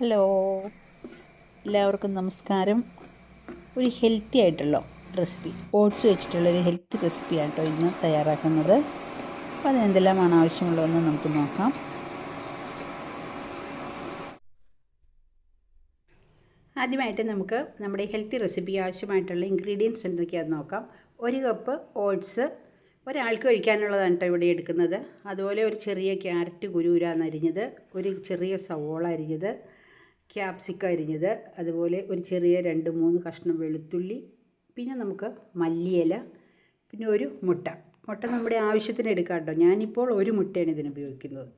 Hello. എല്ലാവർക്കും നമസ്കാരം. ഒരു ഹെൽത്തി ആയിട്ടുള്ള റെസിപ്പി. ഓട്സ് വെച്ചിട്ടുള്ള ഒരു ഹെൽത്തി റെസിപ്പിയാണ് കേട്ടോ ഇന്ന് തയ്യാറാക്കുന്നത്. അപ്പോൾ അതിനെന്തെല്ലാമാണ് ആവശ്യമുള്ളതെന്ന് നമുക്ക് നോക്കാം. ആദ്യമായിട്ട് നമുക്ക് നമ്മുടെ ഹെൽത്തി റെസിപ്പി ആവശ്യമായിട്ടുള്ള ഇൻഗ്രീഡിയൻസ് എന്തൊക്കെയാണെന്ന് നോക്കാം. ഒരു കപ്പ് ഓട്സ് ഒരാൾക്ക് കഴിക്കാനുള്ളതാണ് കേട്ടോ ഇവിടെ എടുക്കുന്നത്. അതുപോലെ ഒരു ചെറിയ ക്യാരറ്റ് കുരൂരാന്ന് അരിഞ്ഞത് ഒരു ചെറിയ സവോള അരിഞ്ഞത് ക്യാപ്സിക്കം അരിഞ്ഞത്. അതുപോലെ ഒരു ചെറിയ രണ്ട് മൂന്ന് കഷ്ണം വെളുത്തുള്ളി. പിന്നെ നമുക്ക് മല്ലിയില. പിന്നെ ഒരു മുട്ട. മുട്ട നമ്മുടെ ആവശ്യത്തിന് എടുക്കാം കേട്ടോ. ഞാനിപ്പോൾ ഒരു മുട്ടയാണ് ഇതിന് ഉപയോഗിക്കുന്നത്.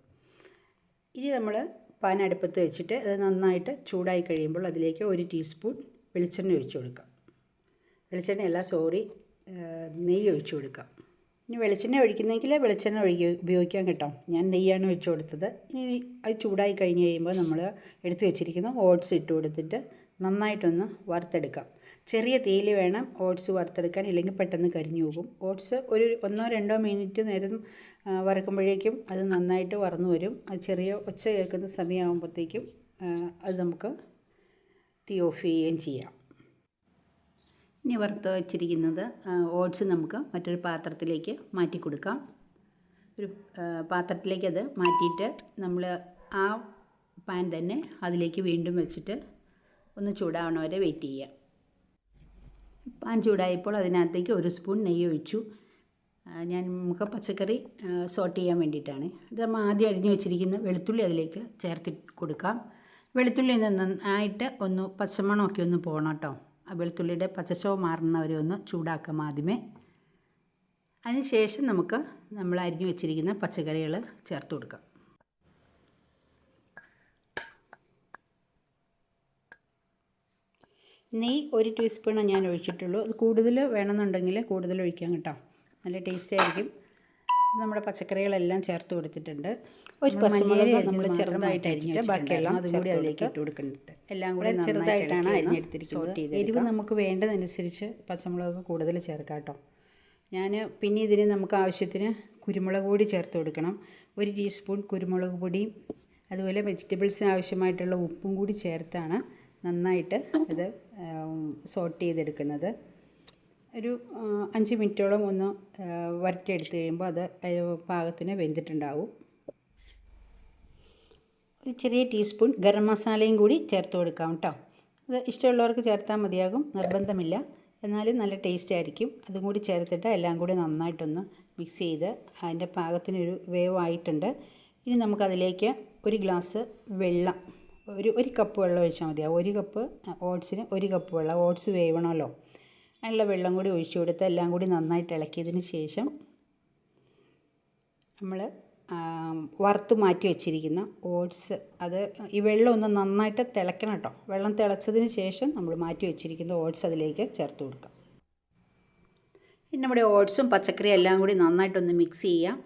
ഇനി നമ്മൾ പാൻ അടുപ്പത്ത് വെച്ചിട്ട് അത് നന്നായിട്ട് ചൂടായി കഴിയുമ്പോൾ അതിലേക്ക് ഒരു ടീസ്പൂൺ വെളിച്ചെണ്ണ ഒഴിച്ചു കൊടുക്കാം. വെളിച്ചെണ്ണയല്ല സോറി നെയ്യ് ഒഴിച്ചു കൊടുക്കാം. ഇനി വെളിച്ചെണ്ണ ഒഴിക്കുന്നെങ്കിൽ വെളിച്ചെണ്ണ ഒഴിക്ക ഉപയോഗിക്കാൻ കേട്ടോ. ഞാൻ നെയ്യാണ് ഒഴിച്ച് കൊടുത്തത്. ഇനി അത് ചൂടായി കഴിഞ്ഞ് കഴിയുമ്പോൾ നമ്മൾ എടുത്തു വെച്ചിരിക്കുന്ന ഓട്സ് ഇട്ട് കൊടുത്തിട്ട് നന്നായിട്ടൊന്ന് വറുത്തെടുക്കാം. ചെറിയ തീയിൽ വേണം ഓട്സ് വറുത്തെടുക്കാൻ ഇല്ലെങ്കിൽ പെട്ടെന്ന് കരിഞ്ഞു പോകും. ഓട്സ് ഒരു ഒന്നോ രണ്ടോ മിനിറ്റ് നേരം വറക്കുമ്പോഴേക്കും അത് നന്നായിട്ട് വറന്നു വരും. അത് ചെറിയ ഒച്ച കേൾക്കുന്ന സമയമാകുമ്പോഴത്തേക്കും അത് നമുക്ക് തീ ഓഫ് ചെയ്യുകയും ചെയ്യാം. ഇനി വറുത്ത് വച്ചിരിക്കുന്നത് ഓട്സ് നമുക്ക് മറ്റൊരു പാത്രത്തിലേക്ക് മാറ്റി കൊടുക്കാം ഒരു പാത്രത്തിലേക്ക് അത് മാറ്റിയിട്ട് നമ്മൾ ആ പാൻ തന്നെ അതിലേക്ക് വീണ്ടും വെച്ചിട്ട് ഒന്ന് ചൂടാവണ വരെ വെയിറ്റ് ചെയ്യുക. പാൻ ചൂടായപ്പോൾ അതിനകത്തേക്ക് ഒരു സ്പൂൺ നെയ്യ് ഒഴിച്ചു. ഞാൻ നമുക്ക് പച്ചക്കറി സോട്ട് ചെയ്യാൻ വേണ്ടിയിട്ടാണ്. ഇത് നമ്മൾ ആദ്യം അരിഞ്ഞു വെച്ചിരിക്കുന്ന വെളുത്തുള്ളി അതിലേക്ക് ചേർത്ത് കൊടുക്കാം. വെളുത്തുള്ളി നന്നായിട്ട് ഒന്ന് പച്ചമണമൊക്കെ ഒന്ന് പോകണം കേട്ടോ. വെളുത്തുള്ളിയുടെ പച്ചച്ചോ മാറുന്നവരെ ഒന്ന് ചൂടാക്കാം ആദ്യമേ. അതിനുശേഷം നമുക്ക് നമ്മൾ അരിഞ്ഞു വെച്ചിരിക്കുന്ന പച്ചക്കറികൾ ചേർത്ത് കൊടുക്കാം. നെയ്യ് ഒരു ടീസ്പൂണേ ഞാൻ ഒഴിച്ചിട്ടുള്ളൂ. അത് കൂടുതൽ വേണമെന്നുണ്ടെങ്കിൽ കൂടുതൽ ഒഴിക്കാം കേട്ടോ. നല്ല ടേസ്റ്റ് ആയിരിക്കും. നമ്മുടെ പച്ചക്കറികളെല്ലാം ചേർത്ത് കൊടുത്തിട്ടുണ്ട്. ഒരു പച്ചമുളക് നമ്മൾ ചെറുതായിട്ട് അരിഞ്ഞിട്ട് ബാക്കിയെല്ലാം അതുകൂടി അതിലേക്ക് ഇട്ട് കൊടുക്കുന്നുണ്ട് എല്ലാം കൂടെ ചെറുതായിട്ടാണ് അരിഞ്ഞെടുത്തിരിക്കുന്നത്. എരിവ് നമുക്ക് വേണ്ടതനുസരിച്ച് പച്ചമുളക് കൂടുതൽ ചേർക്കാം കേട്ടോ ഞാൻ പിന്നെ ഇതിന് നമുക്ക് ആവശ്യത്തിന് കുരുമുളക് പൊടി ചേർത്ത് കൊടുക്കണം. ഒരു ടീസ്പൂൺ കുരുമുളക് പൊടിയും അതുപോലെ വെജിറ്റബിൾസിന് ആവശ്യമായിട്ടുള്ള ഉപ്പും കൂടി ചേർത്താണ് നന്നായിട്ട് ഇത് സോട്ട് ചെയ്തെടുക്കുന്നത്. ഒരു അഞ്ച് മിനിറ്റോളം ഒന്ന് വരട്ടിയെടുത്ത് കഴിയുമ്പോൾ അത് പാകത്തിന് വെന്തിട്ടുണ്ടാവും. ഒരു ചെറിയ ടീസ്പൂൺ ഗരം മസാലയും കൂടി ചേർത്ത് കൊടുക്കാം കേട്ടോ അത് ഇഷ്ടമുള്ളവർക്ക് ചേർത്താൽ മതിയാകും നിർബന്ധമില്ല. എന്നാലും നല്ല ടേസ്റ്റ് ആയിരിക്കും. അതും കൂടി ചേർത്തിട്ട് എല്ലാം കൂടി നന്നായിട്ടൊന്ന് മിക്സ് ചെയ്ത് അതിന്റെ പാകത്തിനൊരു വേവായിട്ടുണ്ട്. ഇനി നമുക്കതിലേക്ക് ഒരു ഗ്ലാസ് വെള്ളം ഒരു ഒരു കപ്പ് വെള്ളം ഒഴിച്ചാൽ മതിയാവും ഒരു കപ്പ് ഓട്സിന് ഒരു കപ്പ് വെള്ളം ഓട്സ് വേവണമല്ലോ. അതിനുള്ള വെള്ളം കൂടി ഒഴിച്ചു കൊടുത്ത് എല്ലാം കൂടി നന്നായിട്ട് ഇളക്കിയതിന് ശേഷം നമ്മൾ വറുത്ത് മാറ്റി വെച്ചിരിക്കുന്ന ഓട്സ് അത് ഈ വെള്ളം ഒന്ന് നന്നായിട്ട് തിളയ്ക്കണം കേട്ടോ. വെള്ളം തിളച്ചതിന് ശേഷം നമ്മൾ മാറ്റി വെച്ചിരിക്കുന്ന ഓട്സ് അതിലേക്ക് ചേർത്ത് കൊടുക്കാം. പിന്നെ നമ്മുടെ ഓട്സും പച്ചക്കറിയും എല്ലാം കൂടി നന്നായിട്ടൊന്ന് മിക്സ് ചെയ്യാം.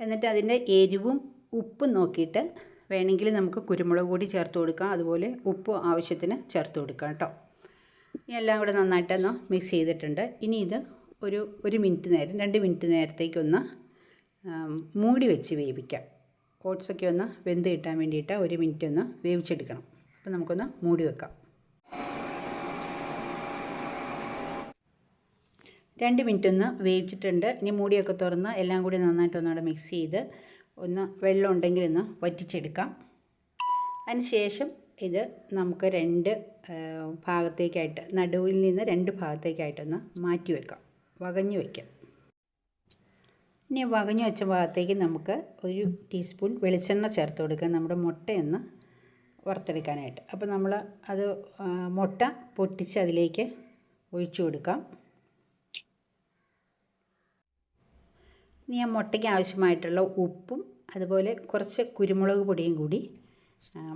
എന്നിട്ട് അതിന്റെ എരിവും ഉപ്പും നോക്കിയിട്ട് വേണമെങ്കിൽ നമുക്ക് കുരുമുളക് കൂടി ചേർത്ത് കൊടുക്കാം. അതുപോലെ ഉപ്പ് ആവശ്യത്തിന് ചേർത്ത് കൊടുക്കാം കേട്ടോ. ഇനി എല്ലാം കൂടെ നന്നായിട്ടൊന്ന് മിക്സ് ചെയ്തിട്ടുണ്ട്. ഇനി ഇത് ഒരു ഒരു മിനിറ്റ് നേരം രണ്ട് മിനിറ്റ് നേരത്തേക്കൊന്ന് മൂടി വെച്ച് വേവിക്കാം. ഓട്സൊക്കെ ഒന്ന് വെന്ത് കിട്ടാൻ വേണ്ടിയിട്ട് ഒരു മിനിറ്റ് ഒന്ന് വേവിച്ചെടുക്കണം. അപ്പോൾ നമുക്കൊന്ന് മൂടി വെക്കാം. രണ്ട് മിനിറ്റ് ഒന്ന് വേവിച്ചിട്ടുണ്ട്. ഇനി മൂടിയൊക്കെ തുറന്ന് എല്ലാം കൂടി നന്നായിട്ട് ഒന്നുകൂടെ മിക്സ് ചെയ്ത് ഒന്ന് വെള്ളം ഉണ്ടെങ്കിൽ ഒന്ന് വറ്റിച്ചെടുക്കാം. അതിന് ശേഷം ഇത് നമുക്ക് രണ്ട് ഭാഗത്തേക്കായിട്ട് നടുവിൽ നിന്ന് രണ്ട് ഭാഗത്തേക്കായിട്ടൊന്ന് മാറ്റി വെക്കാം. വകഞ്ഞു വയ്ക്കാം. ഇനി വകഞ്ഞു വെച്ച ഭാഗത്തേക്ക് നമുക്ക് ഒരു ടീസ്പൂൺ വെളിച്ചെണ്ണ ചേർത്ത് കൊടുക്കുക നമ്മുടെ മുട്ടയൊന്ന് വറുത്തെടുക്കാനായിട്ട്. അപ്പോൾ നമ്മൾ അത് മുട്ട പൊട്ടിച്ച് അതിലേക്ക് ഒഴിച്ചു കൊടുക്കാം. ഇനി ആ മുട്ടയ്ക്ക് ആവശ്യമായിട്ടുള്ള ഉപ്പും അതുപോലെ കുറച്ച് കുരുമുളക് പൊടിയും കൂടി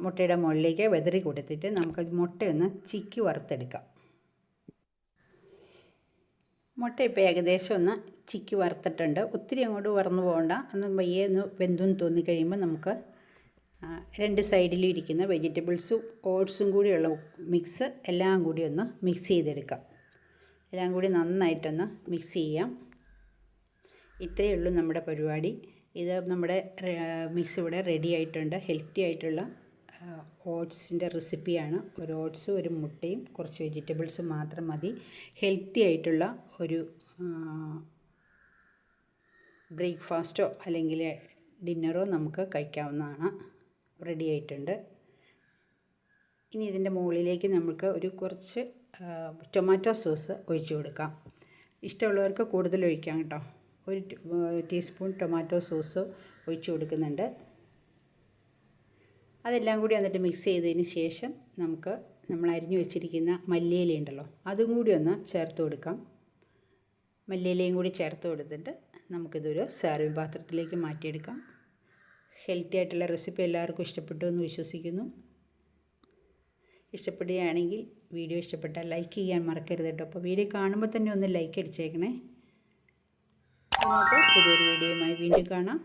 മുട്ടയുടെ മുകളിലേക്ക് വെതറി കൊടുത്തിട്ട് നമുക്ക് മുട്ടയൊന്ന് ചിക്കി വറുത്തെടുക്കാം. മുട്ട ഇപ്പോൾ ഏകദേശം ഒന്ന് ചിക്കി വറുത്തിട്ടുണ്ട്. ഒത്തിരി അങ്ങോട്ട് വറന്നു പോകണ്ട. ഒന്ന് പയ്യെ ഒന്ന് വെന്തും തോന്നിക്കഴിയുമ്പോൾ നമുക്ക് രണ്ട് സൈഡിലും ഇരിക്കുന്ന വെജിറ്റബിൾസും ഓട്സും കൂടിയുള്ള മിക്സ് എല്ലാം കൂടി ഒന്ന് മിക്സ് ചെയ്തെടുക്കാം. എല്ലാം കൂടി നന്നായിട്ടൊന്ന് മിക്സ് ചെയ്യാം. ഇത്രയേ ഉള്ളൂ നമ്മുടെ പരിപാടി. ഇത് നമ്മുടെ മിക്സ് ഇവിടെ റെഡി ആയിട്ടുണ്ട്. ഹെൽത്തി ആയിട്ടുള്ള ഓട്സിന്റെ റെസിപ്പിയാണ് ഒരു ഓട്സ് ഒരു മുട്ടയും കുറച്ച് വെജിറ്റബിൾസും മാത്രം മതി. ഹെൽത്തി ആയിട്ടുള്ള ഒരു ബ്രേക്ക്ഫാസ്റ്റോ അല്ലെങ്കിൽ ഡിന്നറോ നമുക്ക് കഴിക്കാവുന്നതാണ്. റെഡി ആയിട്ടുണ്ട്. ഇനി ഇതിന്റെ മുകളിലേക്ക് നമുക്ക് ഒരു കുറച്ച് ടൊമാറ്റോ സോസ് ഒഴിച്ചു കൊടുക്കാം. ഇഷ്ടമുള്ളവർക്ക് കൂടുതൽ ഒഴിക്കാം കേട്ടോ. ഒരു ടീസ്പൂൺ ടൊമാറ്റോ സോസ് ഒഴിച്ച് കൊടുക്കുന്നുണ്ട്. അതെല്ലാം കൂടി എന്നിട്ട് മിക്സ് ചെയ്തതിന് ശേഷം നമുക്ക് നമ്മൾ അരിഞ്ഞു വെച്ചിരിക്കുന്ന മല്ലിയില ഉണ്ടല്ലോ അതും കൂടി ഒന്ന് ചേർത്ത് കൊടുക്കാം. മല്ലിയിലയും കൂടി ചേർത്ത് കൊടുത്തിട്ട് നമുക്കിതൊരു സെർവിങ് പാത്രത്തിലേക്ക് മാറ്റിയെടുക്കാം. ഹെൽത്തി ആയിട്ടുള്ള റെസിപ്പി എല്ലാവർക്കും ഇഷ്ടപ്പെട്ടു എന്ന് വിശ്വസിക്കുന്നു. ഇഷ്ടപ്പെടുകയാണെങ്കിൽ വീഡിയോ ഇഷ്ടപ്പെട്ടാൽ ലൈക്ക് ചെയ്യാൻ മറക്കരുത് കേട്ടോ. അപ്പോൾ വീഡിയോ കാണുമ്പോൾ തന്നെ ഒന്ന് ലൈക്ക് അടിച്ചേക്കണേ. നമുക്ക് പുതിയൊരു വീഡിയോയുമായി വീണ്ടും കാണാം.